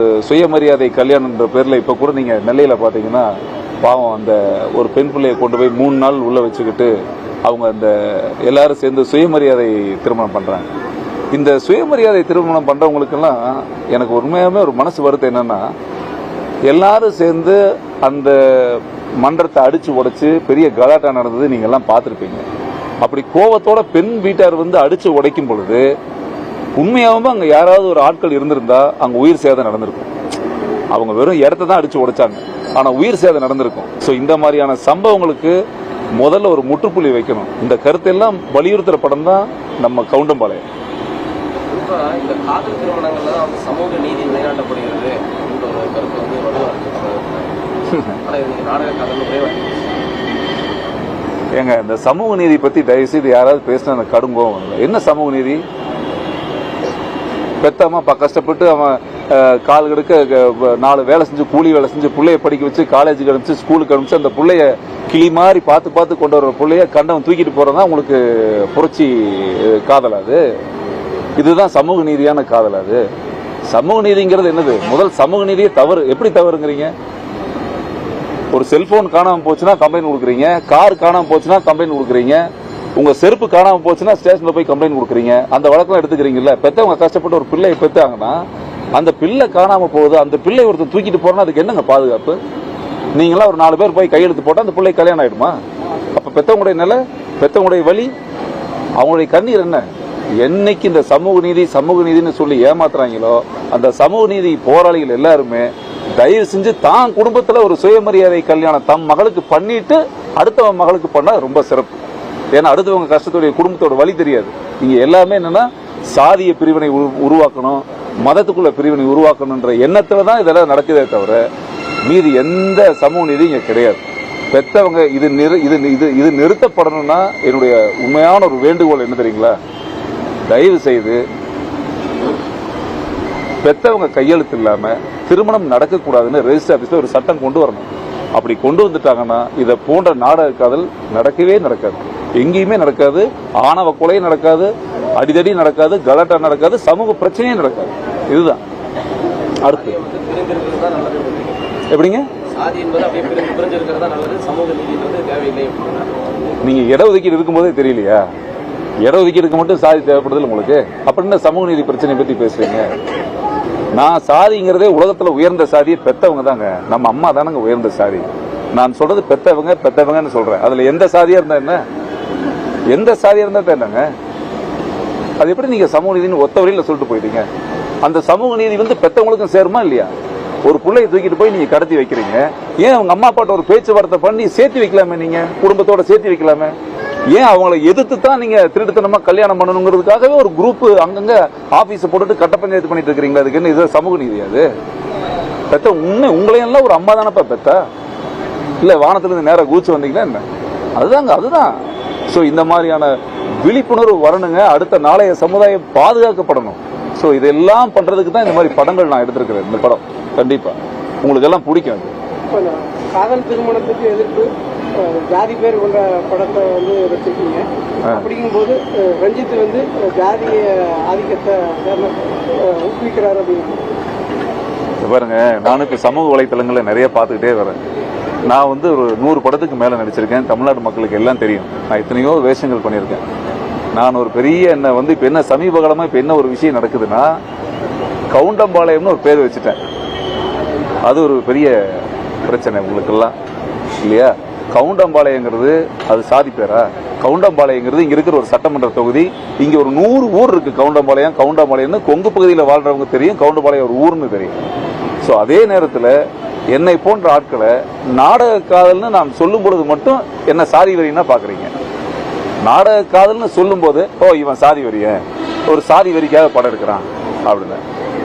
சுயமரியாதை கல்யாணம்ன்ற பேரில் இப்போ கூட நீங்கள் நெல்லையில பார்த்தீங்கன்னா பாவம் அந்த ஒரு பெண் பிள்ளையை கொண்டு போய் மூணு நாள் உள்ளே வச்சுக்கிட்டு அவங்க அந்த எல்லாரும் சேர்ந்து சுயமரியாதை திருமணம் பண்றாங்க. இந்த சுயமரியாதை திருமணம் பண்ணுறவங்களுக்கெல்லாம் எனக்கு உண்மையாகவே ஒரு மனசு வருத்தம் என்னென்னா எல்லாரும் சேர்ந்து அந்த மன்றத்தை அடித்து உடைச்சு பெரிய கலாட்டா நடந்தது நீங்க எல்லாம் அப்படி கோவத்தோட பெண் வீட்டார் வந்து அடித்து உடைக்கும் பொழுது உண்மையாவே அங்க யாராவது ஒரு ஆட்கள் இருந்திருந்தா அங்க உயிர் சேதம் நடந்திருக்கும். அவங்க வெறும் இடத்த தான் அடிச்சு உடைச்சாங்க. ஆனா உயிர் சேதம் நடந்திருக்கும். சோ இந்த மாதிரியான சம்பவங்களுக்கு முதல்ல ஒரு முற்றுப்புள்ளி வைக்கணும். இந்த கருத்தெல்லாம் வலியுறுத்துற படம் தான் நம்ம கவுண்டம்பாளையம். குறிப்பா இந்த காதல் திருமணங்கள்ல தான் வந்து சமூக நீதி நிலைநாட்டப்படுகிறது என்ற ஒரு கருத்து வந்து வலுவா இருக்கு ஆனா இது நீங்க நாடக காதல் ஒரே வாட்டி ஏங்க இந்த சமூக நீதி பத்தி தயவு செய்து யாராவது பேசினா அந்த கடுங்கோம் வரும். என்ன சமூக நீதி? பெத்தம்மா ப கஷ்டப்பட்டு அவன் கால் கெடுக்க நாலு வேலை செஞ்சு கூலி வேலை செஞ்சு பிள்ளைய படிக்க வச்சு காலேஜுக்கு அனுப்பிச்சு ஸ்கூலுக்கு அனுப்பிச்சு அந்த பிள்ளைய கிளி மாதிரி பார்த்து பார்த்து கொண்டு வர பிள்ளைய கண்டவன் தூக்கிட்டு போகிறதான் உங்களுக்கு புரட்சி காதல் அது. இதுதான் சமூக நீதியான காதல் அது. சமூக நீதிங்கிறது என்னது? முதல் சமூக நீதியே தவறு. எப்படி தவறுங்கிறீங்க? ஒரு செல்போன் காணாமல் போச்சுன்னா கம்ப்ளைண்ட் கொடுக்குறீங்க. கார் காணாமல் போச்சுன்னா கம்ப்ளைண்ட் கொடுக்குறீங்க. உங்க செருப்பு காணாம போச்சுன்னா ஸ்டேஷன்ல போய் கம்ப்ளைண்ட் கொடுக்குறீங்க. அந்த வழக்கம் எடுத்துக்கிறீங்கல்ல. பெத்தவங்க கஷ்டப்பட்டு ஒரு பிள்ளையை பெத்தாங்கன்னா அந்த பிள்ளை காணாம போகுது அந்த பிள்ளை ஒருத்தர் தூக்கிட்டு போறோம்னா அதுக்கு என்னங்க பாதுகாப்பு? நீங்களாம் ஒரு நாலு பேர் போய் கையெழுத்து போட்டால் அந்த பிள்ளை கல்யாணம் ஆயிடுமா? அப்ப பெத்தவங்களுடைய நிலை பெத்தவங்களுடைய வழி அவங்களுடைய கண்ணீர் என்ன? என்னைக்கு இந்த சமூக நீதி சமூக நீதின்னு சொல்லி ஏமாத்துறாங்களோ அந்த சமூக நீதி போராளிகள் எல்லாருமே தயவு செஞ்சு தான் குடும்பத்தில் ஒரு சுயமரியாதை கல்யாணம் தம் மகளுக்கு பண்ணிட்டு அடுத்தவன் மகளுக்கு பண்ணால் ரொம்ப சிறப்பு. ஏன்னா அடுத்தவங்க கஷ்டத்துடைய குடும்பத்தோட வழி தெரியாது. நீங்கள் எல்லாமே என்னன்னா சாதிய பிரிவினை உரு- உருவாக்கணும் மதத்துக்குள்ள பிரிவினை உருவாக்கணுன்ற எண்ணத்தில் தான் இதெல்லாம் நடக்குதே தவிர மீதி எந்த சமூக நீதி இங்கே கிடையாது. பெற்றவங்க இது நிறு- இது இது இது நிறுத்தப்படணும்னா என்னுடைய உண்மையான ஒரு வேண்டுகோள் என்ன தெரியுங்களா? தயவு செய்து பெத்தவங்க கையெழுத்து இல்லாமல் திருமணம் நடக்கக்கூடாதுன்னு ரெஜிஸ்டர் ஆஃபீஸில் ஒரு சட்டம் கொண்டு வரணும். அப்படி கொண்டு வந்துட்டாங்கன்னா இதை போன்ற நாடக காதல் நடக்கவே நடக்காது. எங்கேயுமே நடக்காது. ஆணவ கொலையும் நடக்காது அடிதடி நடக்காது கலட்டா நடக்காது சமூக பிரச்சனையே நடக்காது. இதுதான். அடுத்து. எப்படிங்க? நீங்க இட ஒதுக்கீடு இருக்கும்போதே தெரியலையா? இடஒதுக்கீடுக்கு மட்டும் சாதி தேவைப்படுது உங்களுக்கு? அப்புறம் என்ன சமூக நீதி பிரச்சனை பத்தி பேசுறீங்க? நான் சாதிங்கிறதே உலகத்துல உயர்ந்த சாதியை பெத்தவங்க தாங்க. நம்ம அம்மா தானங்க உயர்ந்த சாதி. நான் சொல்றது பெத்தவங்க பெத்தவங்கன்னு சொல்றேன். அதுல எந்த சாதியா இருந்தா என்ன? எந்த சாதியாக இருந்தால் தான் அது எப்படி நீங்கள் சமூக நீதினு ஒத்த சொல்லிட்டு போயிட்டீங்க? அந்த சமூக நீதி வந்து பெற்றவங்களுக்கும் சேருமா இல்லையா? ஒரு பிள்ளையை தூக்கிட்டு போய் நீங்கள் கடத்தி வைக்கிறீங்க. ஏன் அவங்க அம்மா அப்பாட்ட ஒரு பேச்சுவார்த்தை பண்ணி சேர்த்து வைக்கலாமே நீங்கள் குடும்பத்தோட சேர்த்து வைக்கலாமே? ஏன் அவங்கள எதிர்த்து தான் நீங்க திருட்டுத்தனமா கல்யாணம் பண்ணணுங்கிறதுக்காகவே ஒரு குரூப் அங்கங்க ஆபீஸ் போட்டுட்டு கட்ட பஞ்சாயத்து பண்ணிட்டு இருக்கிறீங்களா? அதுக்கு என்ன இது சமூக நீதி அது? பெத்த உண்மை உங்களையெல்லாம் ஒரு அம்மா தானப்பா பெத்தா? இல்ல வானத்துல இருந்து நேரா கூச்சு வந்தீங்கன்னா என்ன? அதுதாங்க அதுதான். சோ இந்த மாதிரியான விழிப்புணர்வு வரணுங்க. அடுத்த நாளைய சமுதாயம் பாதுகாக்கப்படணும். சோ இதெல்லாம் பண்றதுக்கு தான் இந்த மாதிரி படங்கள் நான் எடுத்திருக்கிறேன் இந்த படம். கண்டிப்பா. உங்களுக்கு எல்லாம் பிடிக்கும் காதல் திருமணத்துக்கு எதிர்ப்பு ஜாதி பேர் கொண்ட படத்தை வந்து வச்சிருக்கீங்க ஆ. அப்படிங்கும்போது அஹ், ரஞ்சித் வந்து ஜாதிய ஆதிக்கத்தை ஊக்குவிக்கிறார் அப்படின்னு. பாருங்க நானும் இப்ப சமூக வலைத்தளங்களை நிறைய பார்த்துக்கிட்டே வரேன். நான் வந்து ஒரு நூறு படத்துக்கு மேலே நடிச்சிருக்கேன். தமிழ்நாடு மக்களுக்கு எல்லாம் தெரியும். நான் எத்தனையோ வேஷங்கள் பண்ணியிருக்கேன். நான் ஒரு பெரிய என்ன வந்து இப்போ என்ன சமீப காலமாக இப்போ என்ன ஒரு விஷயம் நடக்குதுன்னா கவுண்டம்பாளையம்னு ஒரு பேர் வச்சுட்டேன். அது ஒரு பெரிய பிரச்சனை உங்களுக்கெல்லாம் இல்லையா? கவுண்டம்பாளையங்கிறது அது சாதி பேரா? கவுண்டம்பாளையங்கிறது இங்கே இருக்கிற ஒரு சட்டமன்ற தொகுதி. இங்கே ஒரு நூறு ஊர் இருக்குது கவுண்டம்பாளையம் கவுண்டம்பாளையம்னு கொங்கு பகுதியில் வாழ்கிறவங்க தெரியும் கவுண்டம்பாளையம் ஒரு ஊர்னு தெரியும். ஸோ அதே நேரத்தில் என்னை போன்ற ஆட்களை நாடக காதல்னு நான் சொல்லும் பொழுது மட்டும் என்ன சாதி வரின்னா பாக்குறீங்க நாடக காதல்னு சொல்லும்போது ஓ இவன் சாதி வரிய. ஒரு சாதி வரிக்காக படம் எடுக்கிறான். அப்படின்னு.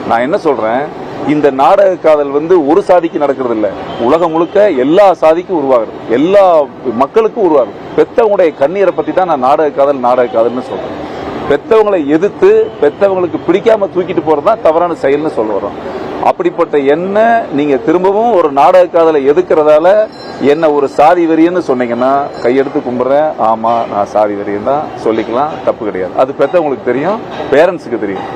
நான் என்ன சொல்றேன்? இந்த நாடக காதல் வந்து ஒரு சாதிக்கு நடக்கிறது இல்லை உலகம் முழுக்க எல்லா சாதிக்கும் உருவாகிறது. எல்லா மக்களுக்கும் உருவாகுது பெத்தவங்களுடைய கண்ணீரை பத்தி தான் நான் நாடக காதல் நாடக காதல்னு சொல்றேன். பெத்தவங்களை எதிர்த்து பெத்தவங்களுக்கு பிடிக்காம தூக்கிட்டு போறது தான் தவறான செயல்னு சொல்ல வரோம் அப்படிப்பட்ட என்ன நீங்க திரும்பவும் ஒரு நாடக காதலை எதுக்குறதால என்ன ஒரு சாதி வெறியன்னு சொன்னீங்கன்னா கையெடுத்து கும்பிட்றேன். ஆமா நான் சாதி வெறியன் தான். சொல்லிக்கலாம் தப்பு கிடையாது. அது பெத்தவங்களுக்கு தெரியும் பேரண்ட்ஸுக்கு தெரியும்.